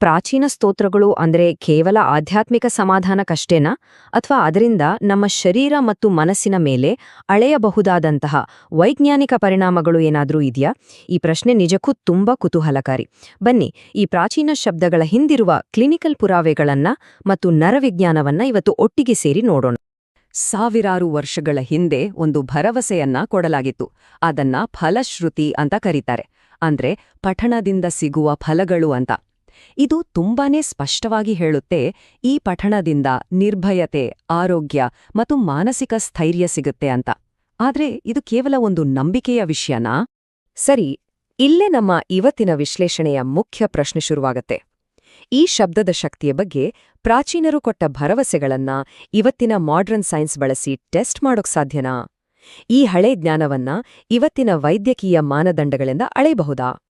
ಪ್ರಾಚೀನ ಸ್ತೋತ್ರಗಳು ಅಂದ್ರೆ ಕೇವಲ ಆಧ್ಯಾತ್ಮಿಕ ಸಮಾಧಾನಕ್ಕಷ್ಟೇನಾ? ಅಥವಾ ಅದರಿಂದ ನಮ್ಮ ಶರೀರ ಮತ್ತು ಮನಸ್ಸಿನ ಮೇಲೆ ಅಳೆಯಬಹುದಾದಂತಹ ವೈಜ್ಞಾನಿಕ ಪರಿಣಾಮಗಳು ಏನಾದರೂ ಇದೆಯಾ? ಈ ಪ್ರಶ್ನೆ ನಿಜಕ್ಕೂ ತುಂಬಾ ಕುತೂಹಲಕಾರಿ. ಬನ್ನಿ, ಈ ಪ್ರಾಚೀನ ಶಬ್ದಗಳ ಹಿಂದಿರುವ ಕ್ಲಿನಿಕಲ್ ಪುರಾವೆಗಳನ್ನ ಮತ್ತು ನರವಿಜ್ಞಾನವನ್ನ ಇವತ್ತು ಒಟ್ಟಿಗೆ ಸೇರಿ ನೋಡೋಣ. ಸಾವಿರಾರು ವರ್ಷಗಳ ಹಿಂದೆ ಒಂದು ಭರವಸೆಯನ್ನ ಕೊಡಲಾಗಿತ್ತು. ಅದನ್ನ ಫಲಶ್ರುತಿ ಅಂತ ಕರೀತಾರೆ. ಅಂದ್ರೆ ಪಠಣದಿಂದ ಸಿಗುವ ಫಲಗಳು ಅಂತ. ಇದು ತುಂಬಾನೇ ಸ್ಪಷ್ಟವಾಗಿ ಹೇಳುತ್ತೆ, ಈ ಪಠಣದಿಂದ ನಿರ್ಭಯತೆ, ಆರೋಗ್ಯ ಮತ್ತು ಮಾನಸಿಕ ಸ್ಥೈರ್ಯ ಸಿಗುತ್ತೆ ಅಂತ. ಆದ್ರೆ ಇದು ಕೇವಲ ಒಂದು ನಂಬಿಕೆಯ ವಿಷಯನಾ? ಸರಿ, ಇಲ್ಲೇ ನಮ್ಮ ಇವತ್ತಿನ ವಿಶ್ಲೇಷಣೆಯ ಮುಖ್ಯ ಪ್ರಶ್ನೆ ಶುರುವಾಗತ್ತೆ. ಈ ಶಬ್ದದ ಶಕ್ತಿಯ ಬಗ್ಗೆ ಪ್ರಾಚೀನರು ಕೊಟ್ಟ ಭರವಸೆಗಳನ್ನ ಇವತ್ತಿನ ಮಾಡ್ರನ್ ಸೈನ್ಸ್ ಬಳಸಿ ಟೆಸ್ಟ್ ಮಾಡೋಕ್ ಸಾಧ್ಯನಾ? ಈ ಹಳೆ ಜ್ಞಾನವನ್ನ ಇವತ್ತಿನ ವೈದ್ಯಕೀಯ ಮಾನದಂಡಗಳಿಂದ ಅಳೆಯಬಹುದಾ?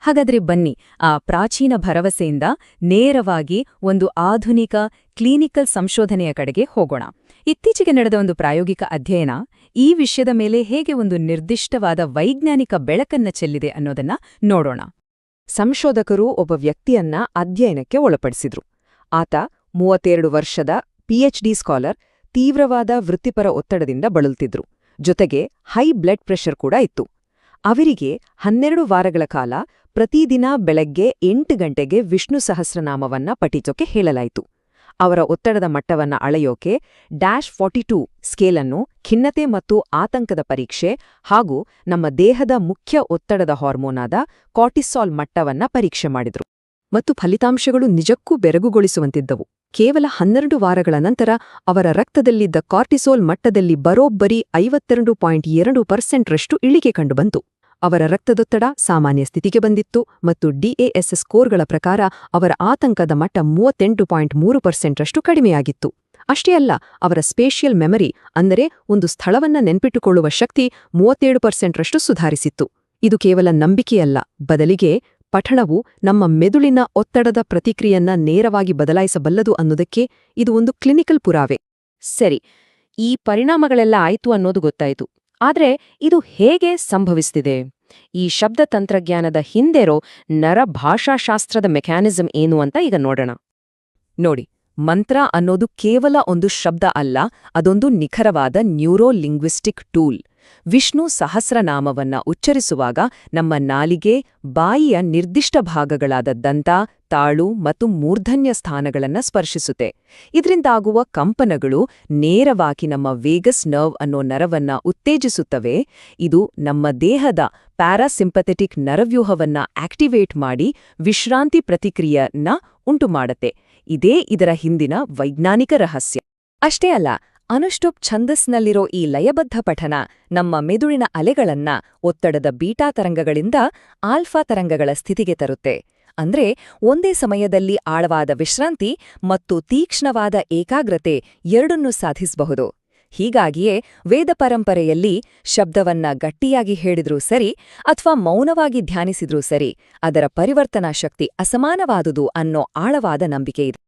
ಹಾಗಾದ್ರೆ ಬನ್ನಿ, ಆ ಪ್ರಾಚೀನ ಭರವಸೆಯಿಂದ ನೇರವಾಗಿ ಒಂದು ಆಧುನಿಕ ಕ್ಲಿನಿಕಲ್ ಸಂಶೋಧನೆಯ ಕಡೆಗೆ ಹೋಗೋಣ. ಇತ್ತೀಚೆಗೆ ನಡೆದ ಒಂದು ಪ್ರಾಯೋಗಿಕ ಅಧ್ಯಯನ ಈ ವಿಷಯದ ಮೇಲೆ ಹೇಗೆ ಒಂದು ನಿರ್ದಿಷ್ಟವಾದ ವೈಜ್ಞಾನಿಕ ಬೆಳಕನ್ನ ಚೆಲ್ಲಿದೆ ಅನ್ನೋದನ್ನ ನೋಡೋಣ. ಸಂಶೋಧಕರು ಒಬ್ಬ ವ್ಯಕ್ತಿಯನ್ನ ಅಧ್ಯಯನಕ್ಕೆ ಒಳಪಡಿಸಿದ್ರು. ಆತ ಮೂವತ್ತೆರಡು ವರ್ಷದ ಪಿಎಚ್ಡಿ ಸ್ಕಾಲರ್, ತೀವ್ರವಾದ ವೃತ್ತಿಪರ ಒತ್ತಡದಿಂದ ಬಳಲ್ತಿದ್ರು. ಜೊತೆಗೆ ಹೈ ಬ್ಲಡ್ ಪ್ರೆಷರ್ ಕೂಡ ಇತ್ತು. ಅವರಿಗೆ ಹನ್ನೆರಡು ವಾರಗಳ ಕಾಲ ಪ್ರತಿದಿನ ಬೆಳಗ್ಗೆ ಎಂಟು ಗಂಟೆಗೆ ವಿಷ್ಣು ಸಹಸ್ರನಾಮವನ್ನ ಪಠಿಸೋಕೆ ಹೇಳಲಾಯಿತು. ಅವರ ಒತ್ತಡದ ಮಟ್ಟವನ್ನ ಅಳೆಯೋಕೆ ಡ್ಯಾಶ್ ಫಾರ್ಟಿ ಟೂ ಸ್ಕೇಲನ್ನು ಖಿನ್ನತೆ ಮತ್ತು ಆತಂಕದ ಪರೀಕ್ಷೆ ಹಾಗೂ ನಮ್ಮ ದೇಹದ ಮುಖ್ಯ ಒತ್ತಡದ ಹಾರ್ಮೋನಾದ ಕಾರ್ಟಿಸಾಲ್ ಮಟ್ಟವನ್ನ ಪರೀಕ್ಷೆ ಮಾಡಿದ್ರು. ಮತ್ತು ಫಲಿತಾಂಶಗಳು ನಿಜಕ್ಕೂ ಬೆರಗುಗೊಳಿಸುವಂತಿದ್ದವು. ಕೇವಲ ಹನ್ನೆರಡು ವಾರಗಳ ನಂತರ ಅವರ ರಕ್ತದಲ್ಲಿದ್ದ ಕಾರ್ಟಿಸೋಲ್ ಮಟ್ಟದಲ್ಲಿ ಬರೋಬ್ಬರಿ ಐವತ್ತೆರಡು ಪಾಯಿಂಟ್ ಎರಡು ಪರ್ಸೆಂಟ್ರಷ್ಟು ಇಳಿಕೆ ಕಂಡುಬಂತು. ಅವರ ರಕ್ತದೊತ್ತಡ ಸಾಮಾನ್ಯ ಸ್ಥಿತಿಗೆ ಬಂದಿತ್ತು ಮತ್ತು ಡಿಎಎಸ್ ಸ್ಕೋರ್ಗಳ ಪ್ರಕಾರ ಅವರ ಆತಂಕದ ಮಟ್ಟ ಮೂವತ್ತೆಂಟು ಪಾಯಿಂಟ್ ಮೂರು ಪರ್ಸೆಂಟ್ರಷ್ಟು ಕಡಿಮೆಯಾಗಿತ್ತು. ಅಷ್ಟೇ ಅಲ್ಲ, ಅವರ ಸ್ಪೇಷಿಯಲ್ ಮೆಮರಿ, ಅಂದರೆ ಒಂದು ಸ್ಥಳವನ್ನ ನೆನ್ಪಿಟ್ಟುಕೊಳ್ಳುವ ಶಕ್ತಿ ಮೂವತ್ತೇಳು ಪರ್ಸೆಂಟ್ರಷ್ಟು ಸುಧಾರಿಸಿತ್ತು. ಇದು ಕೇವಲ ನಂಬಿಕೆಯಲ್ಲ, ಬದಲಿಗೆ ಪಠಣವು ನಮ್ಮ ಮೆದುಳಿನ ಒತ್ತಡದ ಪ್ರತಿಕ್ರಿಯೆಯನ್ನ ನೇರವಾಗಿ ಬದಲಾಯಿಸಬಲ್ಲದು ಅನ್ನೋದಕ್ಕೆ ಇದು ಒಂದು ಕ್ಲಿನಿಕಲ್ ಪುರಾವೆ. ಸರಿ, ಈ ಪರಿಣಾಮಗಳೆಲ್ಲ ಆಯ್ತು ಅನ್ನೋದು ಗೊತ್ತಾಯಿತು. ಆದ್ರೆ ಇದು ಹೇಗೆ ಸಂಭವಿಸ್ತಿದೆ? ಈ ಶಬ್ದ ತಂತ್ರಜ್ಞಾನದ ಹಿಂದೆರೋ ನರಭಾಷಾಶಾಸ್ತ್ರದ ಮೆಕ್ಯಾನಿಸಂ ಏನು ಅಂತ ಈಗ ನೋಡೋಣ. ನೋಡಿ, ಮಂತ್ರ ಅನ್ನೋದು ಕೇವಲ ಒಂದು ಶಬ್ದ ಅಲ್ಲ, ಅದೊಂದು ನಿಖರವಾದ ನ್ಯೂರೋ ಲಿಂಗ್ವಿಸ್ಟಿಕ್ ಟೂಲ್. ವಿಷ್ಣು ಸಹಸ್ರನಾಮವನ್ನ ಉಚ್ಚರಿಸುವಾಗ ನಮ್ಮ ನಾಲಿಗೆ, ಬಾಯಿಯ ನಿರ್ದಿಷ್ಟ ಭಾಗಗಳಾದ ದಂತ, ತಾಳು ಮತ್ತು ಮೂರ್ಧನ್ಯ ಸ್ಥಾನಗಳನ್ನು ಸ್ಪರ್ಶಿಸುತ್ತೆ. ಇದರಿಂದಾಗುವ ಕಂಪನಗಳು ನೇರವಾಗಿ ನಮ್ಮ ವೇಗಸ್ ನರ್ವ್ ಅನ್ನೋ ನರವನ್ನ ಉತ್ತೇಜಿಸುತ್ತವೆ. ಇದು ನಮ್ಮ ದೇಹದ ಪ್ಯಾರಾಸಿಂಪಥೆಟಿಕ್ ನರವ್ಯೂಹವನ್ನ ಆಕ್ಟಿವೇಟ್ ಮಾಡಿ ವಿಶ್ರಾಂತಿ ಪ್ರತಿಕ್ರಿಯೆಯನ್ನ ಉಂಟುಮಾಡತ್ತೆ. ಇದೇ ಇದರ ಹಿಂದಿನ ವೈಜ್ಞಾನಿಕ ರಹಸ್ಯ. ಅಷ್ಟೇ ಅಲ್ಲ ಅನುಷ್ಠುಪ್ ಛಂದಸ್ನಲ್ಲಿರೋ ಈ ಲಯಬದ್ಧ ಪಠನ ನಮ್ಮ ಮೆದುಳಿನ ಅಲೆಗಳನ್ನ ಒತ್ತಡದ ಬೀಟಾ ತರಂಗಗಳಿಂದ ಆಲ್ಫಾ ತರಂಗಗಳ ಸ್ಥಿತಿಗೆ ತರುತ್ತೆ. ಅಂದ್ರೆ ಒಂದೇ ಸಮಯದಲ್ಲಿ ಆಳವಾದ ವಿಶ್ರಾಂತಿ ಮತ್ತು ತೀಕ್ಷ್ಣವಾದ ಏಕಾಗ್ರತೆ ಎರಡನ್ನೂ ಸಾಧಿಸಬಹುದು. ಹೀಗಾಗಿಯೇ ವೇದ ಪರಂಪರೆಯಲ್ಲಿ ಶಬ್ದವನ್ನ ಗಟ್ಟಿಯಾಗಿ ಹೇಳಿದ್ರೂ ಸರಿ ಅಥವಾ ಮೌನವಾಗಿ ಧ್ಯಾನಿಸಿದ್ರೂ ಸರಿ ಅದರ ಪರಿವರ್ತನಾ ಶಕ್ತಿ ಅಸಮಾನವಾದುದು ಅನ್ನೋ ಆಳವಾದ ನಂಬಿಕೆಯಿದೆ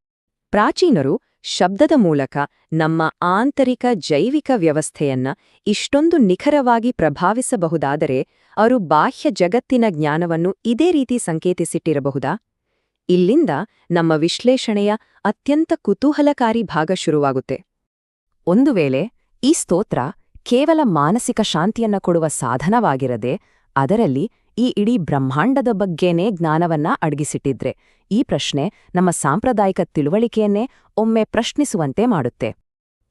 ಪ್ರಾಚೀನರು ಶಬ್ದದ ಮೂಲಕ ನಮ್ಮ ಆಂತರಿಕ ಜೈವಿಕ ವ್ಯವಸ್ಥೆಯನ್ನ ಇಷ್ಟೊಂದು ನಿಖರವಾಗಿ ಪ್ರಭಾವಿಸಬಹುದಾದರೆ ಅವರು ಬಾಹ್ಯ ಜಗತ್ತಿನ ಜ್ಞಾನವನ್ನು ಇದೇ ರೀತಿ ಸಂಕೇತಿಸಿಟ್ಟಿರಬಹುದಾ? ಇಲ್ಲಿಂದ ನಮ್ಮ ವಿಶ್ಲೇಷಣೆಯ ಅತ್ಯಂತ ಕುತೂಹಲಕಾರಿ ಭಾಗ ಶುರುವಾಗುತ್ತೆ. ಒಂದು ವೇಳೆ ಈ ಸ್ತೋತ್ರ ಕೇವಲ ಮಾನಸಿಕ ಶಾಂತಿಯನ್ನ ಕೊಡುವ ಸಾಧನವಾಗಿರದೆ ಅದರಲ್ಲಿ ಈ ಇಡೀ ಬ್ರಹ್ಮಾಂಡದ ಬಗ್ಗೆನೇ ಜ್ಞಾನವನ್ನ ಅಡಗಿಸಿಟ್ಟಿದ್ರೆ ಈ ಪ್ರಶ್ನೆ ನಮ್ಮ ಸಾಂಪ್ರದಾಯಿಕ ತಿಳುವಳಿಕೆಯನ್ನೇ ಒಮ್ಮೆ ಪ್ರಶ್ನಿಸುವಂತೆ ಮಾಡುತ್ತೆ.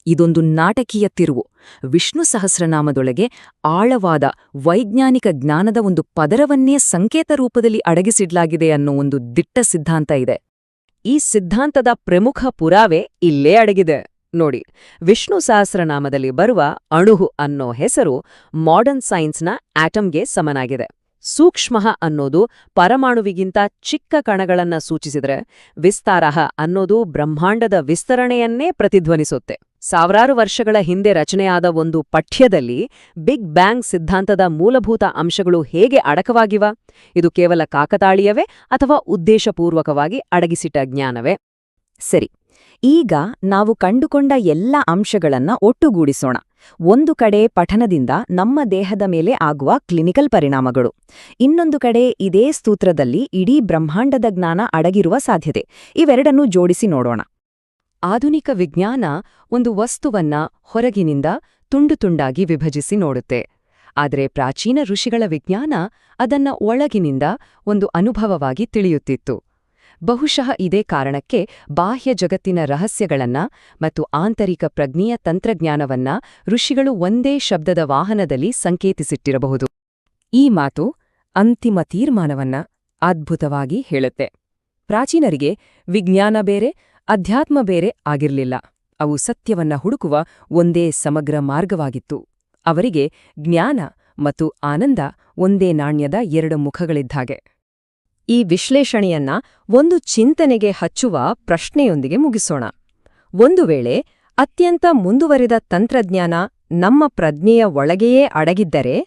ಇದೊಂದು ನಾಟಕೀಯ ತಿರುವು. ವಿಷ್ಣು ಸಹಸ್ರನಾಮದೊಳಗೆ ಆಳವಾದ ವೈಜ್ಞಾನಿಕ ಜ್ಞಾನದ ಒಂದು ಪದರವನ್ನೇ ಸಂಕೇತ ರೂಪದಲ್ಲಿ ಅಡಗಿಸಿಡ್ಲಾಗಿದೆ ಅನ್ನೋ ಒಂದು ದಿಟ್ಟ ಸಿದ್ಧಾಂತ ಇದೆ. ಈ ಸಿದ್ಧಾಂತದ ಪ್ರಮುಖ ಪುರಾವೆ ಇಲ್ಲೇ ಅಡಗಿದೆ. ನೋಡಿ, ವಿಷ್ಣು ಸಹಸ್ರನಾಮದಲ್ಲಿ ಬರುವ ಅಣುಹು ಅನ್ನೋ ಹೆಸರು ಮಾಡರ್ನ್ ಸೈನ್ಸ್ನ ಆಟಮ್ಗೆ ಸಮನಾಗಿದೆ. ಸೂಕ್ಷ್ಮಃ ಅನ್ನೋದು ಪರಮಾಣುವಿಗಿಂತ ಚಿಕ್ಕ ಕಣಗಳನ್ನ ಸೂಚಿಸಿದ್ರೆ ವಿಸ್ತಾರಃ ಅನ್ನೋದು ಬ್ರಹ್ಮಾಂಡದ ವಿಸ್ತರಣೆಯನ್ನೇ ಪ್ರತಿಧ್ವನಿಸುತ್ತೆ. ಸಾವಿರಾರು ವರ್ಷಗಳ ಹಿಂದೆ ರಚನೆಯಾದ ಒಂದು ಪಠ್ಯದಲ್ಲಿ ಬಿಗ್ ಬ್ಯಾಂಗ್ ಸಿದ್ಧಾಂತದ ಮೂಲಭೂತ ಅಂಶಗಳು ಹೇಗೆ ಅಡಕವಾಗಿವ? ಇದು ಕೇವಲ ಕಾಕತಾಳೀಯವೇ ಅಥವಾ ಉದ್ದೇಶಪೂರ್ವಕವಾಗಿ ಅಡಗಿಸಿಟ್ಟ ಜ್ಞಾನವೇ? ಸರಿ, ಈಗ ನಾವು ಕಂಡುಕೊಂಡ ಎಲ್ಲ ಅಂಶಗಳನ್ನ ಒಟ್ಟುಗೂಡಿಸೋಣ. ಒಂದು ಕಡೆ ಪಠನದಿಂದ ನಮ್ಮ ದೇಹದ ಮೇಲೆ ಆಗುವ ಕ್ಲಿನಿಕಲ್ ಪರಿಣಾಮಗಳು. ಇನ್ನೊಂದು ಕಡೆ ಇದೇ ಸ್ತೂತ್ರದಲ್ಲಿ ಇಡೀ ಬ್ರಹ್ಮಾಂಡದ ಜ್ಞಾನ ಅಡಗಿರುವ ಸಾಧ್ಯತೆ. ಇವೆರಡನ್ನೂ ಜೋಡಿಸಿ ನೋಡೋಣ. ಆಧುನಿಕ ವಿಜ್ಞಾನ ಒಂದು ವಸ್ತುವನ್ನ ಹೊರಗಿನಿಂದ ತುಂಡು ತುಂಡಾಗಿ ವಿಭಜಿಸಿ ನೋಡುತ್ತೆ. ಆದರೆ ಪ್ರಾಚೀನ ಋಷಿಗಳ ವಿಜ್ಞಾನ ಅದನ್ನ ಒಳಗಿನಿಂದ ಒಂದು ಅನುಭವವಾಗಿ ತಿಳಿಯುತ್ತಿತ್ತು. ಬಹುಶಃ ಇದೇ ಕಾರಣಕ್ಕೆ ಬಾಹ್ಯ ಜಗತ್ತಿನ ರಹಸ್ಯಗಳನ್ನ ಮತ್ತು ಆಂತರಿಕ ಪ್ರಜ್ಞೆಯ ತಂತ್ರಜ್ಞಾನವನ್ನ ಋಷಿಗಳು ಒಂದೇ ಶಬ್ದದ ವಾಹನದಲ್ಲಿ ಸಂಕೇತಿಸಿಟ್ಟಿರಬಹುದು. ಈ ಮಾತು ಅಂತಿಮ ತೀರ್ಮಾನವನ್ನ ಅದ್ಭುತವಾಗಿ ಹೇಳುತ್ತೆ. ಪ್ರಾಚೀನರಿಗೆ ವಿಜ್ಞಾನ ಬೇರೆ, ಅಧ್ಯಾತ್ಮ ಬೇರೆ ಆಗಿರಲಿಲ್ಲ. ಅವು ಸತ್ಯವನ್ನ ಹುಡುಕುವ ಒಂದೇ ಸಮಗ್ರ ಮಾರ್ಗವಾಗಿತ್ತು. ಅವರಿಗೆ ಜ್ಞಾನ ಮತ್ತು ಆನಂದ ಒಂದೇ ನಾಣ್ಯದ ಎರಡು ಮುಖಗಳಿದ್ದಾಗೆ ಈ ವಿಶ್ಲೇಷಣೆಯನ್ನ ಒಂದು ಚಿಂತನೆಗೆ ಹಚ್ಚುವ ಪ್ರಶ್ನೆಯೊಂದಿಗೆ ಮುಗಿಸೋಣ. ಒಂದು ವೇಳೆ ಅತ್ಯಂತ ಮುಂದುವರಿದ ತಂತ್ರಜ್ಞಾನ ನಮ್ಮ ಪ್ರಜ್ಞೆಯ ಒಳಗೆಯೇ ಅಡಗಿದ್ದರೆ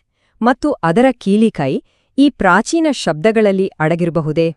ಮತ್ತು ಅದರ ಕೀಲಿಕೈ ಈ ಪ್ರಾಚೀನ ಶಬ್ದಗಳಲ್ಲಿ ಅಡಗಿರಬಹುದೇ?